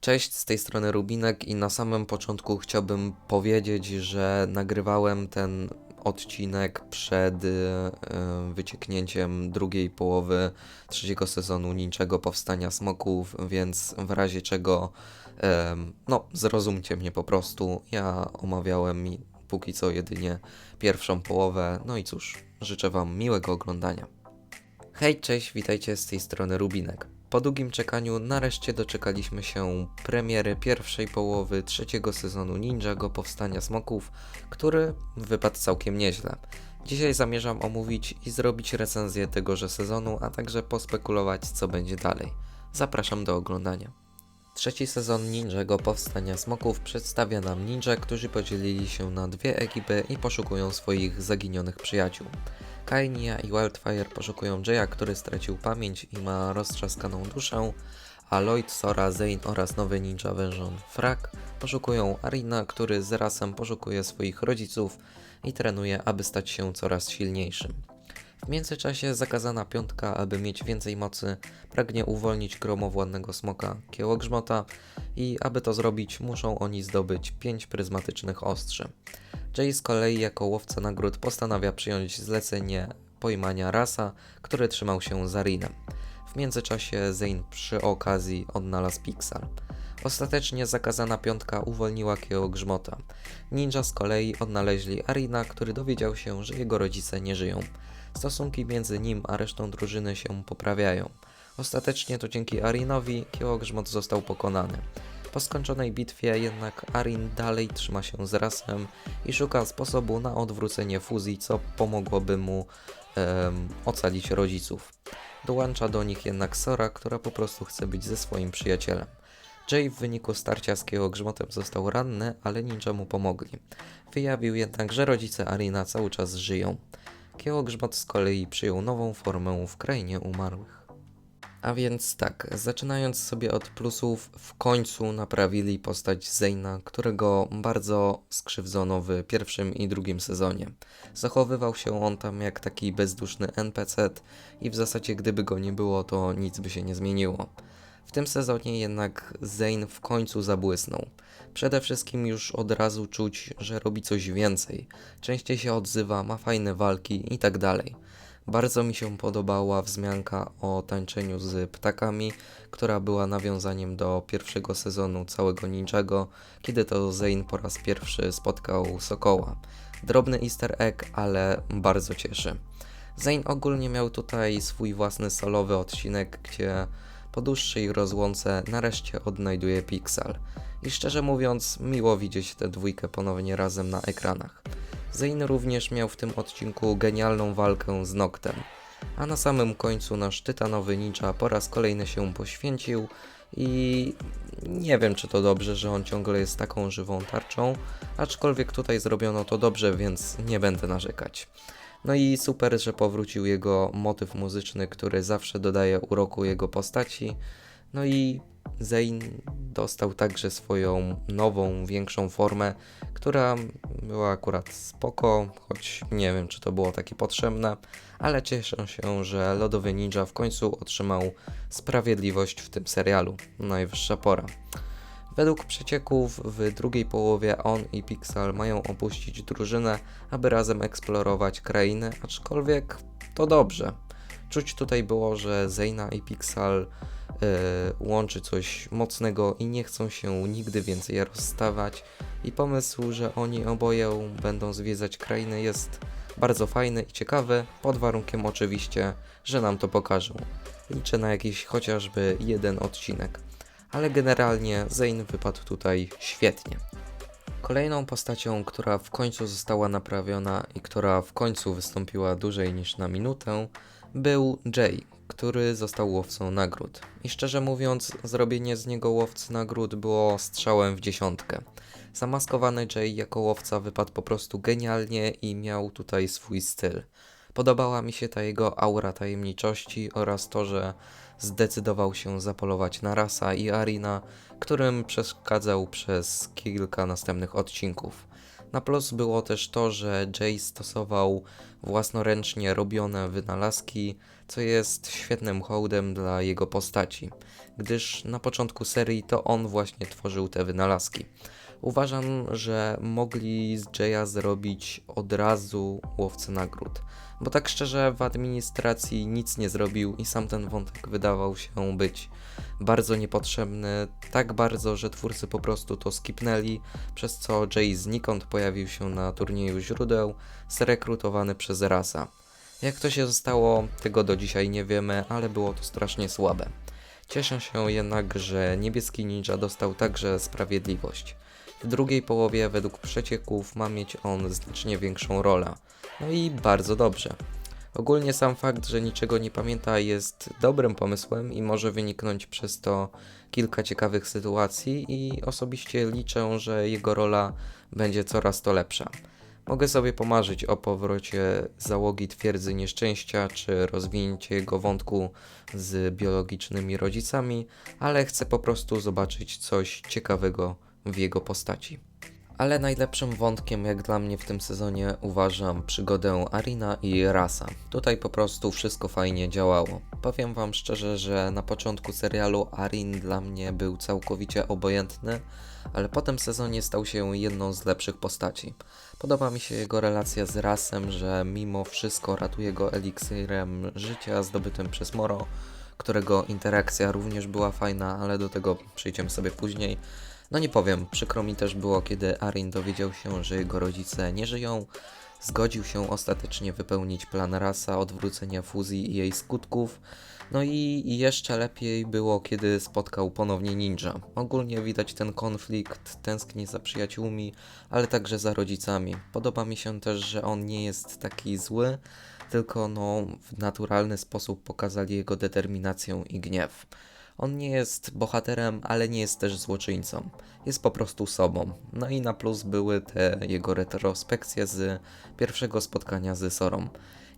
Cześć, z tej strony Rubinek i na samym początku chciałbym powiedzieć, że nagrywałem ten odcinek przed y, wycieknięciem drugiej połowy trzeciego sezonu Ninczego Powstania Smoków, więc w razie czego, no zrozumcie mnie po prostu, ja omawiałem póki co jedynie pierwszą połowę, no i cóż, życzę Wam miłego oglądania. Hej, cześć, witajcie z tej strony Rubinek. Po długim czekaniu nareszcie doczekaliśmy się premiery pierwszej połowy trzeciego sezonu Ninjago Powstania Smoków, który wypadł całkiem nieźle. Dzisiaj zamierzam omówić i zrobić recenzję tegoże sezonu, a także pospekulować co będzie dalej. Zapraszam do oglądania. Trzeci sezon Ninjago Powstania Smoków przedstawia nam ninja, którzy podzielili się na dwie ekipy i poszukują swoich zaginionych przyjaciół. Kainia i Wildfire poszukują Jaya, który stracił pamięć i ma roztrzaskaną duszę, a Lloyd, Sora, Zane oraz nowy ninja wężon Frak poszukują Arina, który z rasem poszukuje swoich rodziców i trenuje, aby stać się coraz silniejszym. W międzyczasie zakazana piątka, aby mieć więcej mocy, pragnie uwolnić gromowładnego smoka Kiełogrzmota i aby to zrobić muszą oni zdobyć pięć pryzmatycznych ostrzy. Jay z kolei jako łowca nagród postanawia przyjąć zlecenie pojmania Rasa, który trzymał się za Rinem. W międzyczasie Zane przy okazji odnalazł Pixar. Ostatecznie zakazana piątka uwolniła Kieło Grzmota. Ninja z kolei odnaleźli Arina, który dowiedział się, że jego rodzice nie żyją. Stosunki między nim a resztą drużyny się poprawiają. Ostatecznie to dzięki Arinowi Kiełogrzmot został pokonany. Po skończonej bitwie jednak Arin dalej trzyma się z Rasem i szuka sposobu na odwrócenie fuzji, co pomogłoby mu ocalić rodziców. Dołącza do nich jednak Sora, która po prostu chce być ze swoim przyjacielem. Jay w wyniku starcia z Kiełogrzmotem został ranny, ale ninja mu pomogli. Wyjawił jednak, że rodzice Arina cały czas żyją. Kiełogrzmot z kolei przyjął nową formę w krainie umarłych. A więc tak, zaczynając sobie od plusów, w końcu naprawili postać Zayna, którego bardzo skrzywdzono w pierwszym i drugim sezonie. Zachowywał się on tam jak taki bezduszny NPC i w zasadzie gdyby go nie było, to nic by się nie zmieniło. W tym sezonie jednak Zane w końcu zabłysnął. Przede wszystkim już od razu czuć, że robi coś więcej. Częściej się odzywa, ma fajne walki i tak. Bardzo mi się podobała wzmianka o tańczeniu z ptakami, która była nawiązaniem do pierwszego sezonu całego Ninjago, kiedy to Zane po raz pierwszy spotkał Sokoła. Drobny easter egg, ale bardzo cieszy. Zane ogólnie miał tutaj swój własny solowy odcinek, gdzie po dłuższej rozłące nareszcie odnajduje Pixel. I szczerze mówiąc, miło widzieć tę dwójkę ponownie razem na ekranach. Zane również miał w tym odcinku genialną walkę z Noctem. A na samym końcu nasz tytanowy ninja po raz kolejny się poświęcił i nie wiem czy to dobrze, że on ciągle jest taką żywą tarczą, aczkolwiek tutaj zrobiono to dobrze, więc nie będę narzekać. No i super, że powrócił jego motyw muzyczny, który zawsze dodaje uroku jego postaci. No i Zane dostał także swoją nową, większą formę, która była akurat spoko, choć nie wiem, czy to było takie potrzebne, ale cieszę się, że Lodowy Ninja w końcu otrzymał sprawiedliwość w tym serialu. Najwyższa pora. Według przecieków w drugiej połowie on i Pixel mają opuścić drużynę, aby razem eksplorować krainy, aczkolwiek to dobrze. Czuć tutaj było, że Zeyna i Pixel yy, łączy coś mocnego i nie chcą się nigdy więcej rozstawać. I pomysł, że oni oboje będą zwiedzać krainy jest bardzo fajny i ciekawy, pod warunkiem oczywiście, że nam to pokażą. Liczę na jakiś chociażby jeden odcinek ale generalnie Zane wypadł tutaj świetnie. Kolejną postacią, która w końcu została naprawiona i która w końcu wystąpiła dłużej niż na minutę, był Jay, który został łowcą nagród. I szczerze mówiąc, zrobienie z niego łowcy nagród było strzałem w dziesiątkę. Zamaskowany Jay jako łowca wypadł po prostu genialnie i miał tutaj swój styl. Podobała mi się ta jego aura tajemniczości oraz to, że zdecydował się zapolować na Rasa i Arina, którym przeszkadzał przez kilka następnych odcinków. Na plus było też to, że Jay stosował własnoręcznie robione wynalazki, co jest świetnym hołdem dla jego postaci, gdyż na początku serii to on właśnie tworzył te wynalazki. Uważam, że mogli z Jaya zrobić od razu łowcę nagród, bo tak szczerze w administracji nic nie zrobił i sam ten wątek wydawał się być bardzo niepotrzebny, tak bardzo, że twórcy po prostu to skipnęli, przez co Jay znikąd pojawił się na turnieju źródeł, zrekrutowany przez Rasa. Jak to się stało, tego do dzisiaj nie wiemy, ale było to strasznie słabe. Cieszę się jednak, że niebieski ninja dostał także sprawiedliwość. W drugiej połowie, według przecieków, ma mieć on znacznie większą rolę. No i bardzo dobrze. Ogólnie sam fakt, że niczego nie pamięta jest dobrym pomysłem i może wyniknąć przez to kilka ciekawych sytuacji i osobiście liczę, że jego rola będzie coraz to lepsza. Mogę sobie pomarzyć o powrocie załogi Twierdzy Nieszczęścia czy rozwinięcie jego wątku z biologicznymi rodzicami, ale chcę po prostu zobaczyć coś ciekawego w jego postaci. Ale najlepszym wątkiem, jak dla mnie w tym sezonie, uważam przygodę Arina i Rasa. Tutaj po prostu wszystko fajnie działało. Powiem Wam szczerze, że na początku serialu Arin dla mnie był całkowicie obojętny, ale po tym sezonie stał się jedną z lepszych postaci. Podoba mi się jego relacja z Rasem, że mimo wszystko ratuje go eliksirem życia zdobytym przez Moro, którego interakcja również była fajna, ale do tego przejdziemy sobie później. No nie powiem, przykro mi też było, kiedy Arin dowiedział się, że jego rodzice nie żyją. Zgodził się ostatecznie wypełnić plan Rasa odwrócenia fuzji i jej skutków. No i jeszcze lepiej było, kiedy spotkał ponownie ninja. Ogólnie widać ten konflikt, tęskni za przyjaciółmi, ale także za rodzicami. Podoba mi się też, że on nie jest taki zły, tylko no, w naturalny sposób pokazali jego determinację i gniew. On nie jest bohaterem, ale nie jest też złoczyńcą. Jest po prostu sobą. No i na plus były te jego retrospekcje z pierwszego spotkania z Sorą.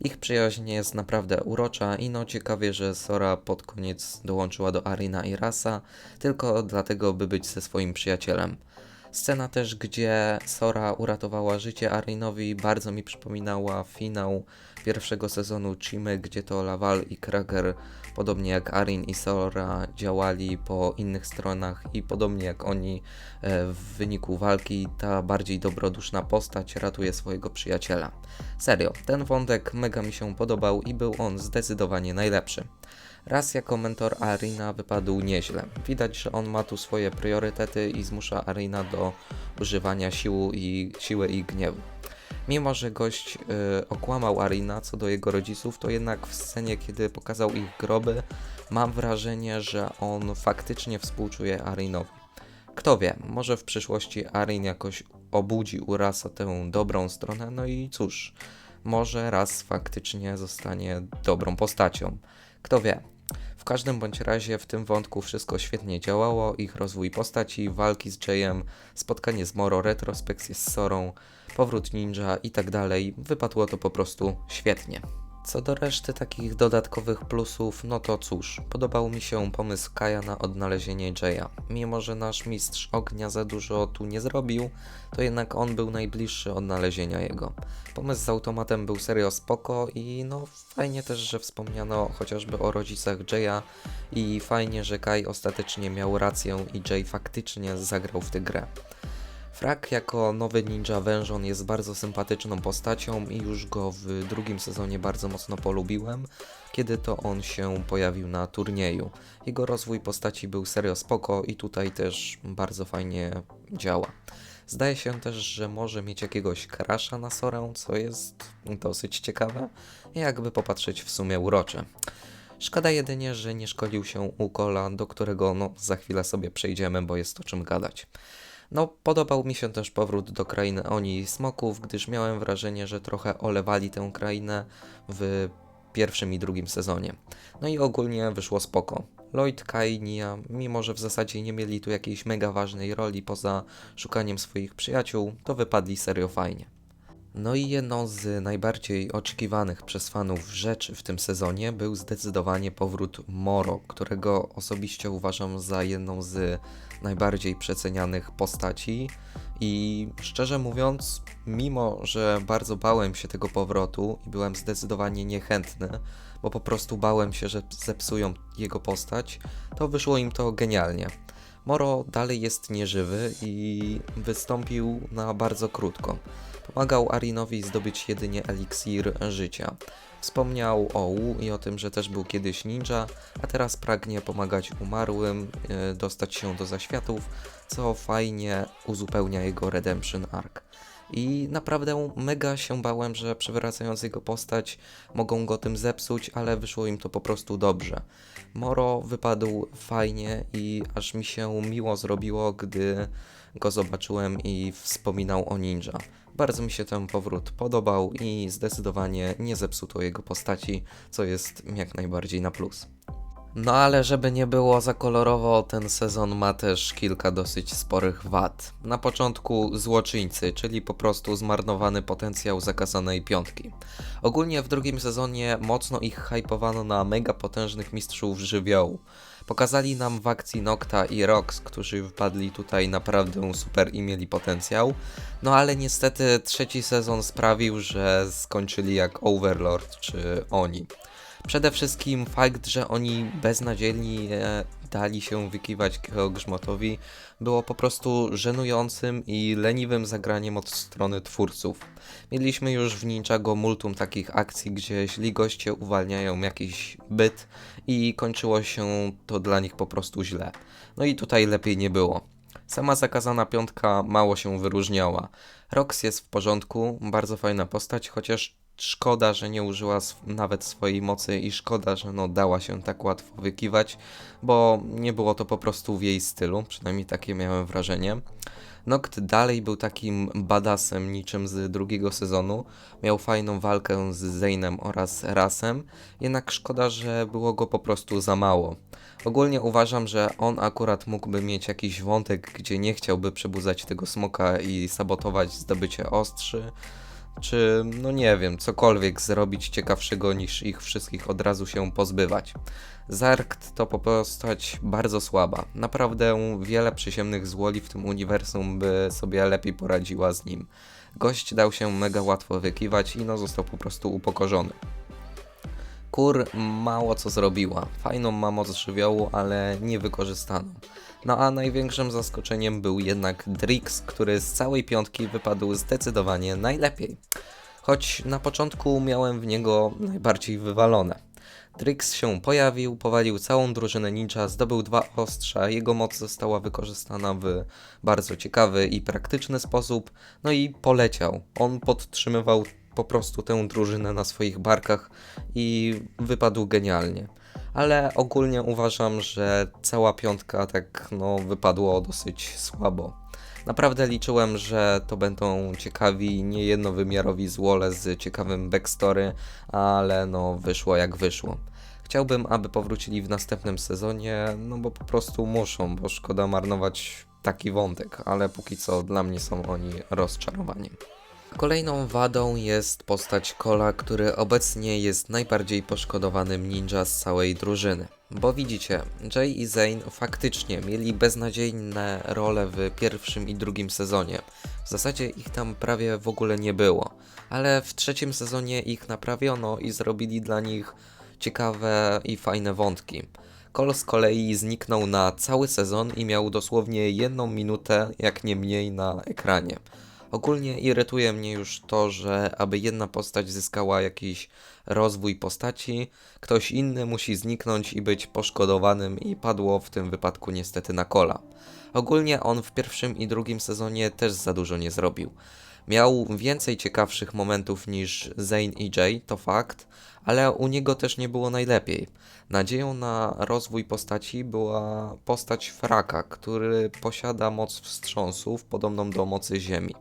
Ich przyjaźń jest naprawdę urocza i no ciekawie, że Sora pod koniec dołączyła do Arina i Rasa, tylko dlatego, by być ze swoim przyjacielem. Scena też, gdzie Sora uratowała życie Arinowi, bardzo mi przypominała finał pierwszego sezonu Chimy, gdzie to Laval i Krager, podobnie jak Arin i Sora, działali po innych stronach i podobnie jak oni e, w wyniku walki, ta bardziej dobroduszna postać ratuje swojego przyjaciela. Serio, ten wątek mega mi się podobał i był on zdecydowanie najlepszy. Raz jako mentor Arina wypadł nieźle. Widać, że on ma tu swoje priorytety i zmusza Arina do używania siły i, siły i gniewu. Mimo, że gość y, okłamał Arina co do jego rodziców, to jednak w scenie, kiedy pokazał ich groby, mam wrażenie, że on faktycznie współczuje Arinowi. Kto wie, może w przyszłości Arin jakoś obudzi u Rasa tę dobrą stronę, no i cóż, może raz faktycznie zostanie dobrą postacią. Kto wie. W każdym bądź razie w tym wątku wszystko świetnie działało, ich rozwój postaci, walki z Jayem, spotkanie z Moro, retrospekcje z Sorą, powrót ninja i tak dalej, wypadło to po prostu świetnie. Co do reszty takich dodatkowych plusów, no to cóż, podobał mi się pomysł Kaja na odnalezienie Jaya. Mimo, że nasz mistrz ognia za dużo tu nie zrobił, to jednak on był najbliższy odnalezienia jego. Pomysł z automatem był serio spoko i no fajnie też, że wspomniano chociażby o rodzicach Jaya i fajnie, że Kai ostatecznie miał rację i Jay faktycznie zagrał w tę grę. Frak jako nowy ninja wężon jest bardzo sympatyczną postacią i już go w drugim sezonie bardzo mocno polubiłem, kiedy to on się pojawił na turnieju. Jego rozwój postaci był serio spoko i tutaj też bardzo fajnie działa. Zdaje się też, że może mieć jakiegoś krasza na Sorę, co jest dosyć ciekawe, jakby popatrzeć w sumie urocze. Szkoda jedynie, że nie szkolił się u Kola, do którego no, za chwilę sobie przejdziemy, bo jest o czym gadać. No, podobał mi się też powrót do krainy Oni i Smoków, gdyż miałem wrażenie, że trochę olewali tę krainę w pierwszym i drugim sezonie. No i ogólnie wyszło spoko. Lloyd, Kai, Nia, mimo że w zasadzie nie mieli tu jakiejś mega ważnej roli poza szukaniem swoich przyjaciół, to wypadli serio fajnie. No i jedną z najbardziej oczekiwanych przez fanów rzeczy w tym sezonie był zdecydowanie powrót Moro, którego osobiście uważam za jedną z najbardziej przecenianych postaci. I szczerze mówiąc, mimo że bardzo bałem się tego powrotu i byłem zdecydowanie niechętny, bo po prostu bałem się, że zepsują jego postać, to wyszło im to genialnie. Moro dalej jest nieżywy i wystąpił na bardzo krótko. Pomagał Arinowi zdobyć jedynie eliksir życia. Wspomniał o Wu i o tym, że też był kiedyś ninja, a teraz pragnie pomagać umarłym, e, dostać się do zaświatów, co fajnie uzupełnia jego Redemption Arc. I naprawdę mega się bałem, że przewracając jego postać mogą go tym zepsuć, ale wyszło im to po prostu dobrze. Moro wypadł fajnie i aż mi się miło zrobiło, gdy go zobaczyłem i wspominał o ninja. Bardzo mi się ten powrót podobał i zdecydowanie nie zepsuto jego postaci, co jest jak najbardziej na plus. No ale żeby nie było za kolorowo, ten sezon ma też kilka dosyć sporych wad. Na początku złoczyńcy, czyli po prostu zmarnowany potencjał zakazanej piątki. Ogólnie w drugim sezonie mocno ich hypowano na mega potężnych mistrzów żywiołu. Pokazali nam w akcji Nocta i Rox, którzy wypadli tutaj naprawdę super i mieli potencjał. No ale niestety trzeci sezon sprawił, że skończyli jak Overlord czy oni. Przede wszystkim fakt, że oni beznadziejnie dali się wykiwać Grzmotowi było po prostu żenującym i leniwym zagraniem od strony twórców. Mieliśmy już w Ninjago multum takich akcji, gdzie źli goście uwalniają jakiś byt i kończyło się to dla nich po prostu źle. No i tutaj lepiej nie było. Sama zakazana piątka mało się wyróżniała. Rox jest w porządku, bardzo fajna postać, chociaż szkoda, że nie użyła nawet swojej mocy i szkoda, że no dała się tak łatwo wykiwać, bo nie było to po prostu w jej stylu, przynajmniej takie miałem wrażenie. Noct dalej był takim badasem niczym z drugiego sezonu. Miał fajną walkę z Zainem oraz Rasem, jednak szkoda, że było go po prostu za mało. Ogólnie uważam, że on akurat mógłby mieć jakiś wątek, gdzie nie chciałby przebudzać tego smoka i sabotować zdobycie ostrzy, czy no nie wiem, cokolwiek zrobić ciekawszego niż ich wszystkich od razu się pozbywać. Zarkt to postać bardzo słaba. Naprawdę wiele przyziemnych złoli w tym uniwersum by sobie lepiej poradziła z nim. Gość dał się mega łatwo wykiwać i no został po prostu upokorzony. Kur mało co zrobiła. Fajną ma moc żywiołu, ale niewykorzystaną. No a największym zaskoczeniem był jednak Drix, który z całej piątki wypadł zdecydowanie najlepiej. Choć na początku miałem w niego najbardziej wywalone. Drix się pojawił, powalił całą drużynę ninja, zdobył dwa ostrza, jego moc została wykorzystana w bardzo ciekawy i praktyczny sposób, no i poleciał. On podtrzymywał po prostu tę drużynę na swoich barkach i wypadł genialnie. Ale ogólnie uważam, że cała piątka tak no wypadło dosyć słabo. Naprawdę liczyłem, że to będą ciekawi, niejednowymiarowi złole z ciekawym backstory, ale no wyszło jak wyszło. Chciałbym, aby powrócili w następnym sezonie, no bo po prostu muszą, bo szkoda marnować taki wątek, ale póki co dla mnie są oni rozczarowaniem. Kolejną wadą jest postać Kola, który obecnie jest najbardziej poszkodowanym ninja z całej drużyny. Bo widzicie, Jay i Zane faktycznie mieli beznadziejne role w pierwszym i drugim sezonie. W zasadzie ich tam prawie w ogóle nie było. Ale w trzecim sezonie ich naprawiono i zrobili dla nich ciekawe i fajne wątki. Cole z kolei zniknął na cały sezon i miał dosłownie jedną minutę, jak nie mniej, na ekranie. Ogólnie irytuje mnie już to, że aby jedna postać zyskała jakiś rozwój postaci, ktoś inny musi zniknąć i być poszkodowanym i padło w tym wypadku niestety na kola. Ogólnie on w pierwszym i drugim sezonie też za dużo nie zrobił. Miał więcej ciekawszych momentów niż Zane i Jay, to fakt, ale u niego też nie było najlepiej. Nadzieją na rozwój postaci była postać Fraka, który posiada moc wstrząsów podobną do mocy Ziemi.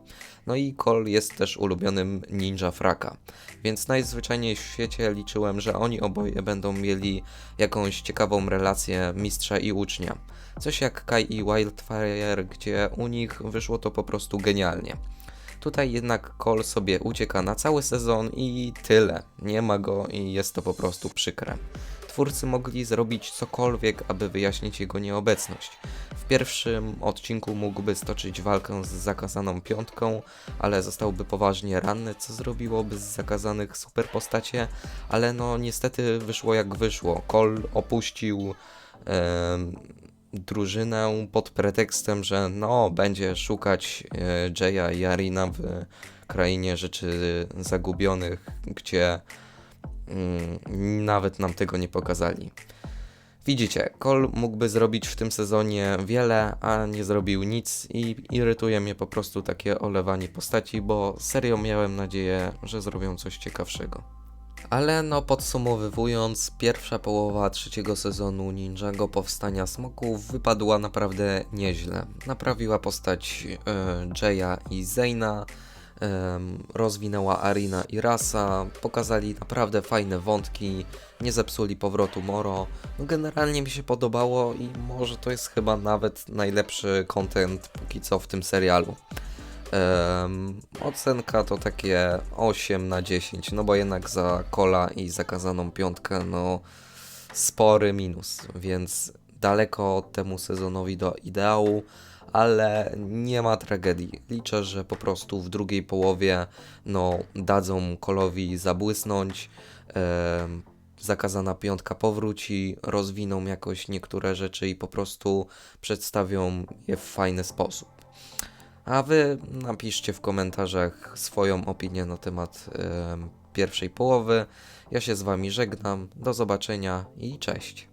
No i Cole jest też ulubionym ninja Fraka, więc najzwyczajniej w świecie liczyłem, że oni oboje będą mieli jakąś ciekawą relację mistrza i ucznia. Coś jak Kai i Wildfire, gdzie u nich wyszło to po prostu genialnie. Tutaj jednak Cole sobie ucieka na cały sezon i tyle. Nie ma go i jest to po prostu przykre. twórcy mogli zrobić cokolwiek, aby wyjaśnić jego nieobecność. W pierwszym odcinku mógłby stoczyć walkę z zakazaną piątką, ale zostałby poważnie ranny, co zrobiłoby z zakazanych super postacie, ale no niestety wyszło jak wyszło. Cole opuścił em, drużynę pod pretekstem, że no będzie szukać e, Jaya i Arina w krainie rzeczy zagubionych, gdzie mm, nawet nam tego nie pokazali. Widzicie, Cole mógłby zrobić w tym sezonie wiele, a nie zrobił nic i irytuje mnie po prostu takie olewanie postaci, bo serio miałem nadzieję, że zrobią coś ciekawszego. Ale no podsumowując, pierwsza połowa trzeciego sezonu Ninjago Powstania Smoków wypadła naprawdę nieźle. Naprawiła postać e, Jaya i Zayna, em, rozwinęła Arina i Rasa, pokazali naprawdę fajne wątki, nie zepsuli powrotu Moro. No generalnie mi się podobało i może to jest chyba nawet najlepszy content póki co w tym serialu. Em, ocenka to takie 8 na 10, no bo jednak za kola i zakazaną piątkę, no spory minus, więc daleko temu sezonowi do ideału, ale nie ma tragedii. Liczę, że po prostu w drugiej połowie no, dadzą kolowi zabłysnąć. em, zakazana piątka powróci, rozwiną jakoś niektóre rzeczy i po prostu przedstawią je w fajny sposób. A wy napiszcie w komentarzach swoją opinię na temat em, pierwszej połowy. Ja się z wami żegnam. Do zobaczenia i cześć.